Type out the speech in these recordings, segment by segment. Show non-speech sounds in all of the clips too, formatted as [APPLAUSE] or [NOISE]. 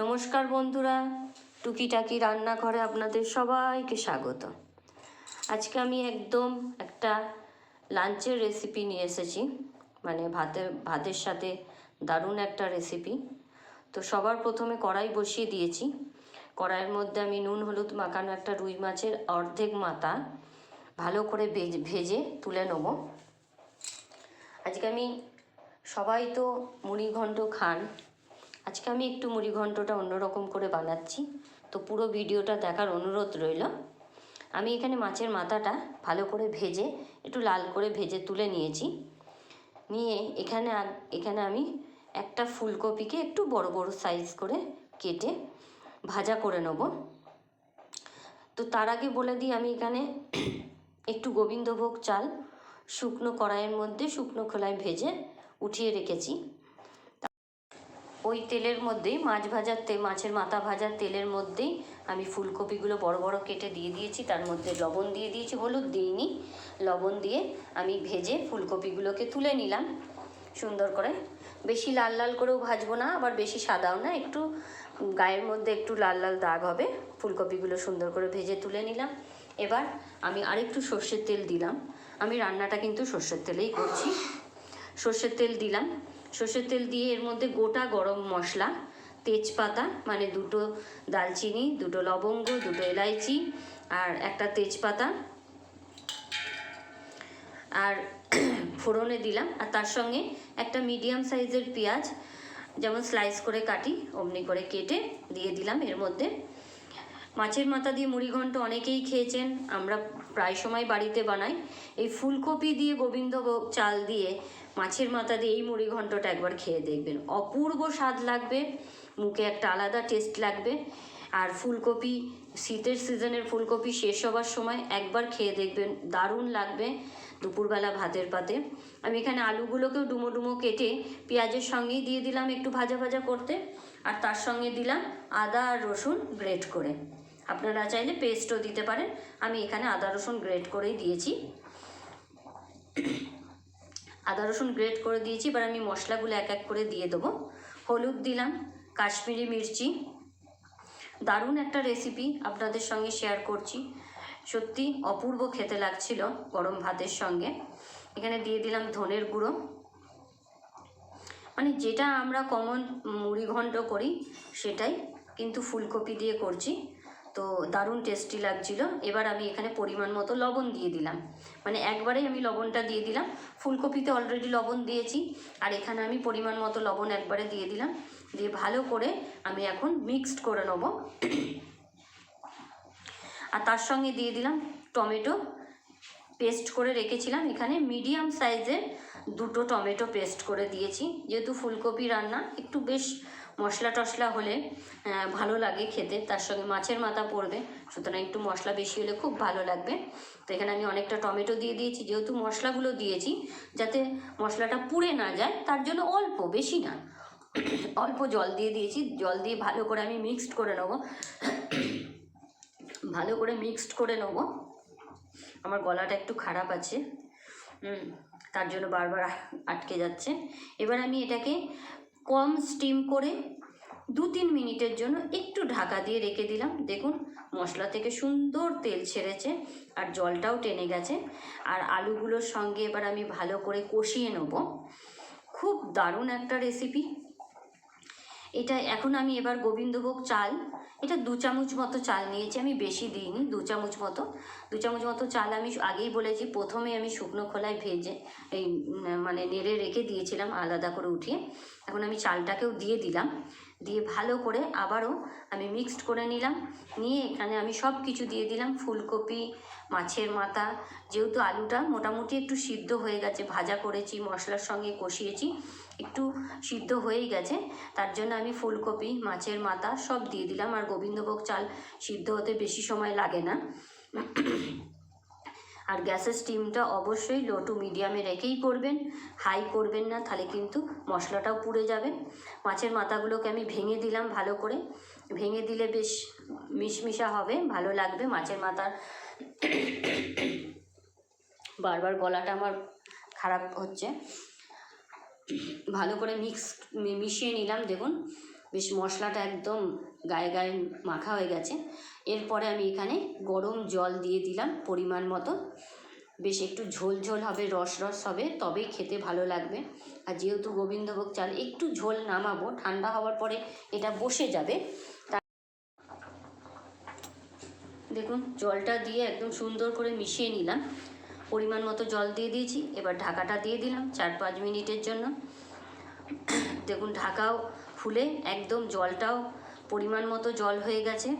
নমস্কার বন্ধুরা, টুকিটাকি রান্নাঘরে আপনাদের সবাইকে স্বাগত। আজকে আমি একদম একটা লাঞ্চের রেসিপি নিয়ে এসেছি মানে ভাতের ভাতের সাথে দারুণ একটা রেসিপি তো সবার প্রথমে কড়াই বসিয়ে দিয়েছি। কড়াইয়ের মধ্যে আমি নুন, হলুদ মাখানো একটা রুই মাছের অর্ধেক মাথা ভালো করে ভেজে তুলে নেব। আজকে আমি সবাই তো মুড়ি ঘন্ট খান আজকে আমি একটু মুড়ি ঘন্টটা অন্যরকম করে বানাচ্ছি। তো পুরো ভিডিওটা দেখার অনুরোধ রইল। আমি এখানে মাছের মাথাটা ভালো করে ভেজে, একটু লাল করে ভেজে তুলে নিয়েছি। নিয়ে এখানে এখানে আমি একটা ফুলকপিকে একটু বড় বড় সাইজ করে কেটে ভাজা করে নেব। তো তার আগে বলে দিই, আমি এখানে একটু গোবিন্দভোগ চাল শুকনো কড়াইয়ের মধ্যে শুকনো খোলায় ভেজে উঠিয়ে রেখেছি। ওই তেলের মধ্যেই, মাছ ভাজার তে, মাছের মাথা ভাজার তেলের মধ্যেই আমি ফুলকপিগুলো বড় বড় কেটে দিয়ে দিয়েছি। তার মধ্যে লবণ দিয়ে দিয়েছি, হলুদ দিইনি। লবণ দিয়ে আমি ভেজে ফুলকপিগুলোকে তুলে নিলাম। সুন্দর করে। বেশি লাল লাল করেও ভাজবো না, আবার বেশি সাদাও না, একটু গায়ের মধ্যে একটু লাল লাল দাগ হবে। ফুলকপিগুলো সুন্দর করে ভেজে তুলে নিলাম। এবার আমি আরেকটু সর্ষের তেল দিলাম। আমি রান্নাটা কিন্তু সর্ষের তেলেই করছি। সর্ষের তেল দিলাম। সর্ষের তেল দিয়ে এর মধ্যে গোটা গরম মশলা, তেজপাতা মানে দুটো দালচিনি, দুটো লবঙ্গ, দুটো এলাইচি আর একটা তেজপাতা আর [CLEARS THROAT] ফোড়নে দিলাম। আর তার সঙ্গে একটা মিডিয়াম সাইজের পেঁয়াজ, যেমন স্লাইস করে কাটি, অমনি করে কেটে দিয়ে দিলাম এর মধ্যে। মাছের মাথা দিয়ে মুড়িঘণ্ট অনেকেই খেয়েছেন, আমরা প্রায় সময় বাড়িতে বানাই। এই ফুলকপি দিয়ে গোবিন্দভোগ চাল দিয়ে মাছের মাথা দিয়ে এই মুড়িঘণ্টটা একবার খেয়ে দেখবেন। অপূর্ব স্বাদ লাগবে, মুখে একটা আলাদা টেস্ট লাগবে। আর ফুলকপি, শীতের সিজনের ফুলকপি শেষ হবার সময় একবার খেয়ে দেখবেন, দারুণ লাগবে। দুপুরবেলা ভাতের পাতে। আমি এখানে আলুগুলোকেও ডুমো ডুমো কেটে পেঁয়াজের সঙ্গেই দিয়ে দিলাম একটু ভাজা ভাজা করতে। আর তার সঙ্গে দিলাম আদা আর রসুন গ্রেট করে। আপনারা চাইলে পেস্টও দিতে পারেন। আমি এখানে আদা রসুন গ্রেট করেই দিয়েছি। আদা রসুন গ্রেট করে দিয়েছি। এবার আমি মশলাগুলো এক এক করে দিয়ে দেবো। হলুদ দিলাম, কাশ্মীরি মির্চি। দারুণ একটা রেসিপি আপনাদের সঙ্গে শেয়ার করছি। সত্যি অপূর্ব খেতে লাগছিল গরম ভাতের সঙ্গে। এখানে দিয়ে দিলাম ধনের গুঁড়ো। মানে যেটা আমরা কমন মুড়ি ঘন্ট করি, সেটাই। কিন্তু ফুলকপি দিয়ে করছি। তো দারুণ টেস্টি লাগছিল। এবার আমি এখানে পরিমাণ মতো লবণ দিয়ে দিলাম। মানে একবারেই আমি লবণটা দিয়ে দিলাম। ফুলকপিতে অলরেডি লবণ দিয়েছি। আর এখানে আমি পরিমাণ মতো লবণ একবারে দিয়ে দিলাম। দিয়ে ভালো করে আমি এখন মিক্সড করে নেব। আর তার সঙ্গে দিয়ে দিলাম টমেটো পেস্ট করে রেখেছিলাম। এখানে মিডিয়াম সাইজের দুটো টমেটো পেস্ট করে দিয়েছি। যেহেতু ফুলকপি রান্না, একটু বেশ মশলা টশলা হলে ভালো লাগে খেতে। তার সঙ্গে মাছের মাথা পড়বে, সুতরাং একটু মশলা বেশি হলে খুব ভালো লাগবে। তো এখানে আমি অনেকটা টমেটো দিয়ে দিয়েছি। যেহেতু মশলাগুলো দিয়েছি, যাতে মশলাটা পুড়ে না যায়, তার জন্য অল্প, বেশি না। অল্প জল দিয়ে দিয়েছি। জল দিয়ে ভালো করে আমি মিক্সড করে নেব। ভালো করে মিক্সড করে নেব। আমার গলাটা একটু খারাপ আছে। তার জন্য বারবার আটকে যাচ্ছে। এবার আমি এটাকে কম স্টিম করে দু তিন মিনিটের জন্য একটু ঢাকা দিয়ে রেখে দিলাম। দেখুন, মশলা থেকে সুন্দর তেল ছেড়েছে আর জলটাও টেনে গেছে। আর আলুগুলোর সঙ্গে এবার আমি ভালো করে কষিয়ে নেব। খুব দারুণ একটা রেসিপি এটা এখন আমি এবার গোবিন্দভোগ চাল, এটা দু চামচ মতো চাল নিয়েছি আমি, বেশি দিইনি, দু চামচ মতো। দু চামচ মতো চাল আমি আগেই বলেছি, প্রথমে আমি শুকনো খোলায় ভেজে, এই মানে নেড়ে রেখে দিয়েছিলাম আলাদা করে উঠিয়ে। এখন আমি চালটাকেও দিয়ে দিলাম। দিয়ে ভালো করে আবারও আমি মিক্সড করে নিলাম। নিয়ে এখানে আমি সব কিছু দিয়ে দিলাম, ফুলকপি, মাছের মাথা। যেহেতু আলুটা মোটামুটি একটু সিদ্ধ হয়ে গেছে, ভাজা করেছি, মশলার সঙ্গে কষিয়েছি, একটু সিদ্ধ হয়েই গেছে। তার জন্য আমি ফুলকপি, মাছের মাথা সব দিয়ে দিলাম। আর গোবিন্দভোগ চাল সিদ্ধ হতে বেশি সময় লাগে না। আর গ্যাসের স্টিমটা অবশ্যই লো টু মিডিয়ামে রেখেই করবেন। হাই করবেন না, তাহলে কিন্তু মশলাটাও পুড়ে যাবে। মাছের মাথাগুলোকে আমি ভেঙে দিলাম ভালো করে। ভেঙে দিলে বেশ মিশমিশা হবে, ভালো লাগবে মাছের মাথার। বারবার গলাটা আমার খারাপ হচ্ছে। ভালো করে মিক্স মিশিয়ে নিলাম, দেখুন। বেশ মশলাটা একদম গায়ে গায়ে মাখা হয়ে গেছে। এরপরে আমি এখানে গরম জল দিয়ে দিলাম পরিমাণ মতো। বেশ একটু ঝোল ঝোল হবে, রস রস হবে, তবেই খেতে ভালো লাগবে। আর যেহেতু গোবিন্দভোগ চাল, একটু ঝোল নামাবো, ঠান্ডা হওয়ার পরে এটা বসে যাবে। দেখুন, জলটা দিয়ে একদম সুন্দর করে মিশিয়ে নিলাম। পরিমাণ মতো জল দিয়ে দিয়েছি, এবার ঢাকাটা দিয়ে দিলাম চার পাঁচ মিনিটের জন্য। দেখুন, ঢাকাও ফুলে একদম জলটাও পরিমাণ মতো জল হয়ে গেছে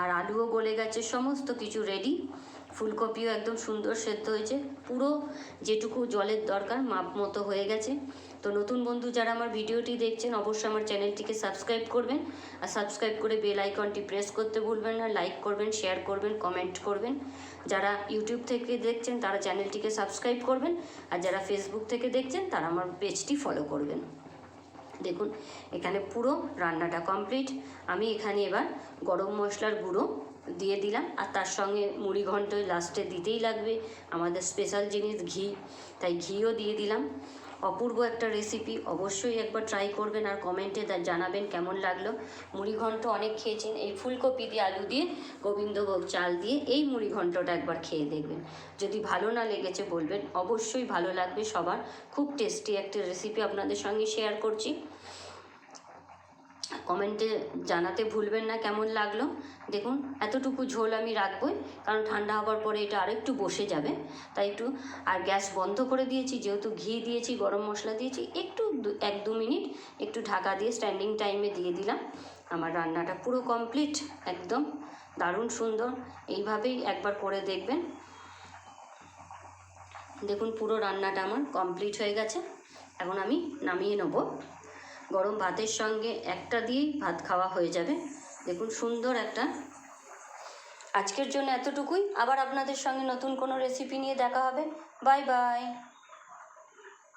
আর আলুও গলে গেছে, সমস্ত কিছু রেডি ফুলকপিও একদম সুন্দর সেদ্ধ হয়েছে। পুরো যেটুকু জলের দরকার মাপ মতো হয়ে গেছে। তো নতুন বন্ধু যারা আমার ভিডিওটি দেখছেন, অবশ্যই আমার চ্যানেলটিকে সাবস্ক্রাইব করবেন। আর সাবস্ক্রাইব করে বেল আইকনটি প্রেস করতে ভুলবেন না লাইক করবেন শেয়ার করবেন কমেন্ট করবেন। যারা ইউটিউব থেকে দেখছেন, তারা চ্যানেলটিকে সাবস্ক্রাইব করবেন। আর যারা ফেসবুক থেকে দেখছেন, তারা আমার পেজটি ফলো করবেন। দেখুন, এখানে পুরো রান্নাটা কমপ্লিট আমি এখানে এবার গরম মশলার গুঁড়ো দিয়ে দিলাম, আর তার সঙ্গে মুড়ি ঘন্ট লাস্টে দিতেই লাগবে। আমাদের স্পেশাল জিনিস ঘি, তাই ঘিও দিয়ে দিলাম। অপূর্ব একটা রেসিপি অবশ্যই একবার ট্রাই করবেন আর কমেন্টে জানাবেন কেমন লাগল। মুড়িঘণ্ট অনেক খেয়েছেন। এই ফুলকপি দিয়ে আলু দিয়ে, গোবিন্দভোগ চাল দিয়ে এই মুড়িঘণ্টটা একবার খেয়ে দেখবেন। যদি ভালো না লেগেছে বলবেন, অবশ্যই ভালো লাগবে সবার। খুব টেস্টি একটা রেসিপি আপনাদের সঙ্গে শেয়ার করছি। কমেন্টে জানাতে ভুলবেন না কেমন লাগল। দেখুন, এতটুকু ঝোল আমি রাখবই, কারণ ঠান্ডা হওয়ার পরে এটা আরেকটু বসে যাবে। তাই একটু, আর গ্যাস বন্ধ করে দিয়েছি, যেহেতু ঘি দিয়েছি, গরম মশলা দিয়েছি, একটু এক দু মিনিট একটু ঢাকা দিয়ে স্ট্যান্ডিং টাইমে দিয়ে দিলাম। আমার রান্নাটা পুরো কমপ্লিট একদম দারুণ সুন্দর, এইভাবেই একবার করে দেখবেন। দেখুন, পুরো রান্নাটা আমার কমপ্লিট হয়ে গেছে। এখন আমি নামিয়ে নেব। গরম ভাতের সঙ্গে একটা দিয়েই ভাত খাওয়া হয়ে যাবে। দেখুন সুন্দর একটা। আজকের জন্য এতটুকুই। আবার আপনাদের সঙ্গে নতুন কোনো রেসিপি নিয়ে দেখা হবে। Bye bye